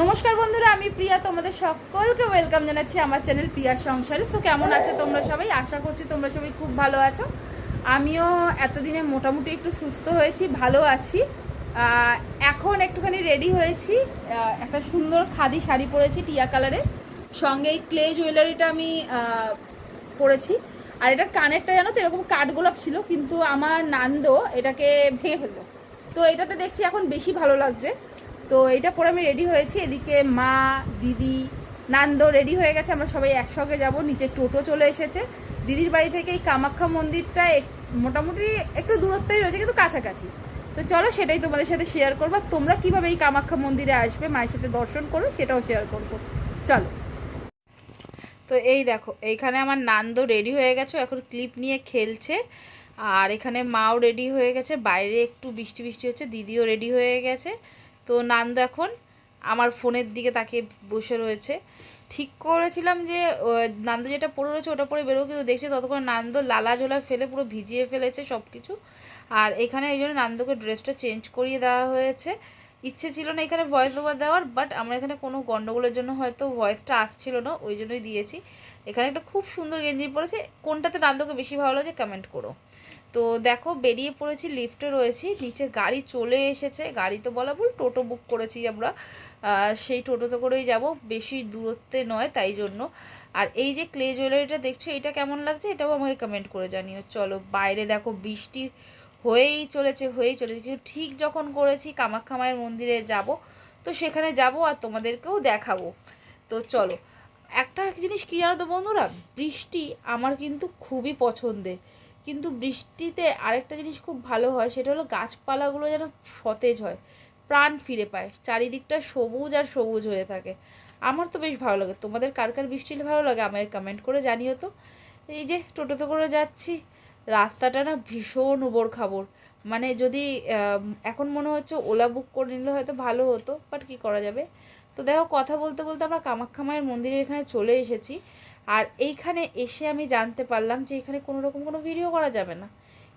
নমস্কার বন্ধুরা, আমি প্রিয়া। তোমাদের সকলকে ওয়েলকাম জানাচ্ছি আমার চ্যানেল প্রিয়ার সংসারে। তো কেমন আছো তোমরা সবাই? আশা করছি তোমরা সবাই খুব ভালো আছো। আমিও এতদিনে মোটামুটি একটু সুস্থ হয়েছি, ভালো আছি। এখন একটুখানি রেডি হয়েছি। একটা সুন্দর খাদি শাড়ি পরেছি টিয়া কালারের। সঙ্গে এই ক্লে জুয়েলারিটা আমি পরেছি। আর এটার কানেরটা জানো তো, এরকম কাঠগোলাপ ছিল, কিন্তু আমার নান্দ এটাকে ভেঙে ফেলল। তো এটাতে দেখছি এখন বেশি ভালো লাগছে। তো এটা পরে আমি রেডি হয়েছি। এদিকে মা, দিদি, নান্দো রেডি হয়ে গেছে। আমরা সবাই একসঙ্গে যাব। নিচে টোটো চলে এসেছে। দিদির বাড়ি থেকে এই কামাখ্যা মন্দিরটা মোটামুটি একটু দূরত্বই রয়েছে, কিন্তু কাছাকাছি। তো চলো সেটাই তোমাদের সাথে শেয়ার করব। তোমরা কীভাবে এই কামাখ্যা মন্দিরে আসবে, মায়ের সাথে দর্শন করো, সেটাও শেয়ার করব। চলো। তো এই দেখো, এইখানে আমার নান্দো রেডি হয়ে গেছে। এখন ক্লিপ নিয়ে খেলছে। আর এখানে মাও রেডি হয়ে গেছে। বাইরে একটু বৃষ্টি বৃষ্টি হচ্ছে। দিদিও রেডি হয়ে গেছে। তো নান্দু এখন আমার ফোনের দিকে তাকে বসে রয়েছে। ঠিক করেছিলাম যে নান্দু যেটা পড়ে রয়েছে ওটা পরে বেরোবো কিন্তু দেখছি ততক্ষণ নান্দু লালা ঝোলা ফেলে পুরো ভিজিয়ে ফেলেছে সব কিছু আর এখানে এই জন্য নান্দুকে ড্রেসটা চেঞ্জ করিয়ে দেওয়া হয়েছে। ইচ্ছে ছিল না এখানে ভয়েস ওভার দেওয়ার বাট আমরা এখানে কোনো গণ্ডগোলের জন্য হয়তো ভয়েসটা আসছিল না, ওই জন্যই দিয়েছি। এখানে একটা খুব সুন্দর গেঞ্জি পরেছে, কোনটাতে নান্দোকে বেশি ভালো লাগে কমেন্ট করো। তো দেখো, বেরিয়ে পড়েছি লিফটে রয়েছি, নিচে গাড়ি চলে এসেছে, গাড়ি তো বলা ভুল, টোটো বুক করেছি আমরা। সেই টোটোতে করেই যাব, বেশি দূরত্বে নয় তাই জন্য। আর এই যে ক্লে জুয়েলারিটা দেখছ, এটা কেমন লাগছে, এটাও আমাকে কমেন্ট করে জানিও। চলো, বাইরে দেখো, বৃষ্টি হয়েই চলেছে হয়েই চলেছে। কিন্তু ঠিক যখন করেছি কামাখ্যা মায়ের মন্দিরে যাব, তো সেখানে যাব আর তোমাদেরকেও দেখাবো। তো চলো, একটা জিনিস কী জানো তো বন্ধুরা? বৃষ্টি আমার কিন্তু খুবই পছন্দের। কিন্তু বৃষ্টিতে আরেকটা জিনিস খুব ভালো হয়, সেটা হলো গাছপালাগুলো যেন সতেজ হয়, প্রাণ ফিরে পায়। চারিদিকটা সবুজ আর সবুজ হয়ে থাকে। আমার তো বেশ ভালো লাগে। তোমাদের কার কার বৃষ্টি হলে ভালো লাগে আমাকে কমেন্ট করে জানিও তো। এই যে টোটোতে করে যাচ্ছি। রাস্তাটা না ভীষণ উবড় খাবড় মানে যদি এখন মনে হচ্ছে ওলা বুক করে নিলে হয়তো ভালো হতো বাট কি করা যাবে? তো দেখো, কথা বলতে বলতে আমরা কামাখ্যা মায়ের মন্দিরের এখানে চলে এসেছি। আর এইখানে এসে আমি জানতে পারলাম যে এখানে কোনো রকম কোনো ভিডিও করা যাবে না।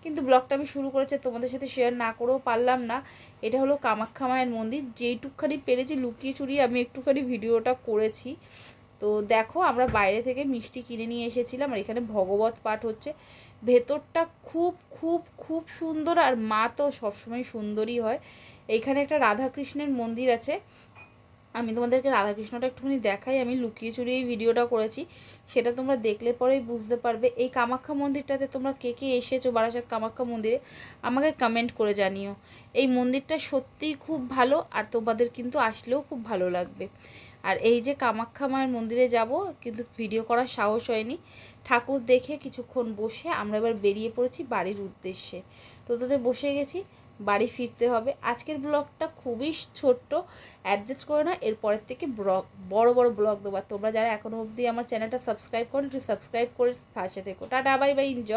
কিন্তু ব্লগটা আমি শুরু করেছি তোমাদের সাথে শেয়ার না করেও পারলাম না। এটা হলো কামাখ্যা মায়ের মন্দির। যেইটুকখানি পেরেছি, লুকিয়ে চুরিয়ে আমি একটুখানি ভিডিওটা করেছি। তো দেখো, আমরা বাইরে থেকে মিষ্টি কিনে নিয়ে এসেছিলাম, আর এখানে ভগবত পাঠ হচ্ছে। ভেতরটা খুব খুব খুব সুন্দর আর মা তো সবসময় সুন্দরই হয়। এইখানে একটা রাধাকৃষ্ণের মন্দির আছে। আমি তোমাদেরকে রাধাকৃষ্ণটা একটুখানি দেখাই, আমি লুকিয়ে চুরিয়ে ভিডিওটা করেছি। সেটা তোমরা দেখলে পরেই বুঝতে পারবে। এই কামাখ্যা মন্দিরটাতে তোমরা কে কে এসেছ বারাসাত কামাখ্যা মন্দিরে, আমাকে কমেন্ট করে জানিও। এই মন্দিরটা সত্যিই খুব ভালো আর তোমাদের কিন্তু আসলেও খুব ভালো লাগবে। আর এই যে কামাখ্যা মায়ের মন্দিরে যাব, কিন্তু ভিডিও করার সাহস হয়নি। ঠাকুর দেখে কিছুক্ষণ বসে আমরা এবার বেরিয়ে পড়েছি বাড়ির উদ্দেশ্যে। তো তোদের বসে গেছি, বাড়ি ফিরতে হবে। আজকের ব্লগটা খুবই ছোট্ট অ্যাডজাস্ট করে না এরপরের থেকে ব্লগ, বড় বড় ব্লগ দেবো। তোমরা যারা এখনও অবধি আমার চ্যানেলটা সাবস্ক্রাইব করো একটু সাবস্ক্রাইব করে পাশে থেকো। Tata bye bye enjoy